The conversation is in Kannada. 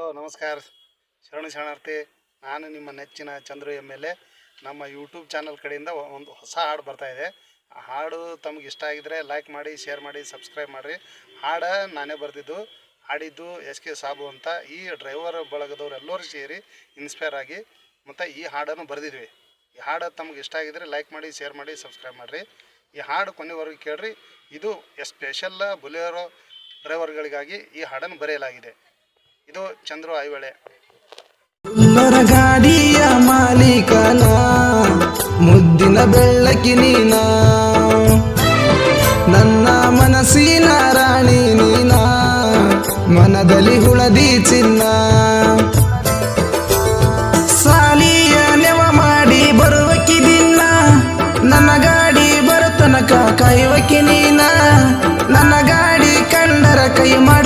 ಹಲೋ, ನಮಸ್ಕಾರ. ಶರಣ ಶರಣಾರ್ಥಿ, ನಾನು ನಿಮ್ಮ ನೆಚ್ಚಿನ ಚಂದ್ರು ಎಂ ಎಲ್ ಎ ನಮ್ಮ ಯೂಟ್ಯೂಬ್ ಚಾನಲ್ ಕಡೆಯಿಂದ ಒಂದು ಹೊಸ ಹಾಡು ಬರ್ತಾಯಿದೆ ಆ ಹಾಡು ತಮಗೆ ಇಷ್ಟ ಆಗಿದ್ರೆ ಲೈಕ್ ಮಾಡಿ ಶೇರ್ ಮಾಡಿ ಸಬ್ಸ್ಕ್ರೈಬ್ ಮಾಡಿರಿ. ಹಾಡು ನಾನೇ ಬರೆದಿದ್ದು. ಹಾಡಿದ್ದು ಎಸ್ ಕೆ ಸಾಬು ಅಂತ. ಈ ಡ್ರೈವರ್ ಬಳಗದವ್ರು ಎಲ್ಲರೂ ಸೇರಿ ಇನ್ಸ್ಪೈರ್ ಆಗಿ ಮತ್ತು ಈ ಹಾಡನ್ನು ಬರೆದಿದ್ವಿ. ಈ ಹಾಡು ತಮಗೆ ಇಷ್ಟ ಆಗಿದ್ರೆ ಲೈಕ್ ಮಾಡಿ ಶೇರ್ ಮಾಡಿ ಸಬ್ಸ್ಕ್ರೈಬ್ ಮಾಡಿರಿ. ಈ ಹಾಡು ಕೊನೆವರೆಗೂ ಕೇಳ್ರಿ. ಇದು ಸ್ಪೆಷಲ್ ಬುಲೆರೋ ಡ್ರೈವರ್ಗಳಿಗಾಗಿ ಈ ಹಾಡನ್ನು ಬರೆಯಲಾಗಿದೆ. ಇದು ಚಂದ್ರು ಐವಳೆ. ಗಾಡಿಯ ಮಾಲೀಕನ ಮುದ್ದಿನ ಬೆಳ್ಳಕಿ ನೀನ. ನನ್ನ ಮನಸ್ಸಿನ ರಾಣಿ ನೀನ. ಮನದಲ್ಲಿ ಹುಳದಿ ಚಿನ್ನ. ಸಾಲಿಯ ನೆವ ಮಾಡಿ ಬರುವಕಿ ದಿನ್ನ. ನನ್ನ ಗಾಡಿ ಬರುತ್ತನಕ ಕೈವಕಿ ನೀನ. ನನ್ನ ಗಾಡಿ ಕಂಡರ ಕೈ ಮಾಡಿ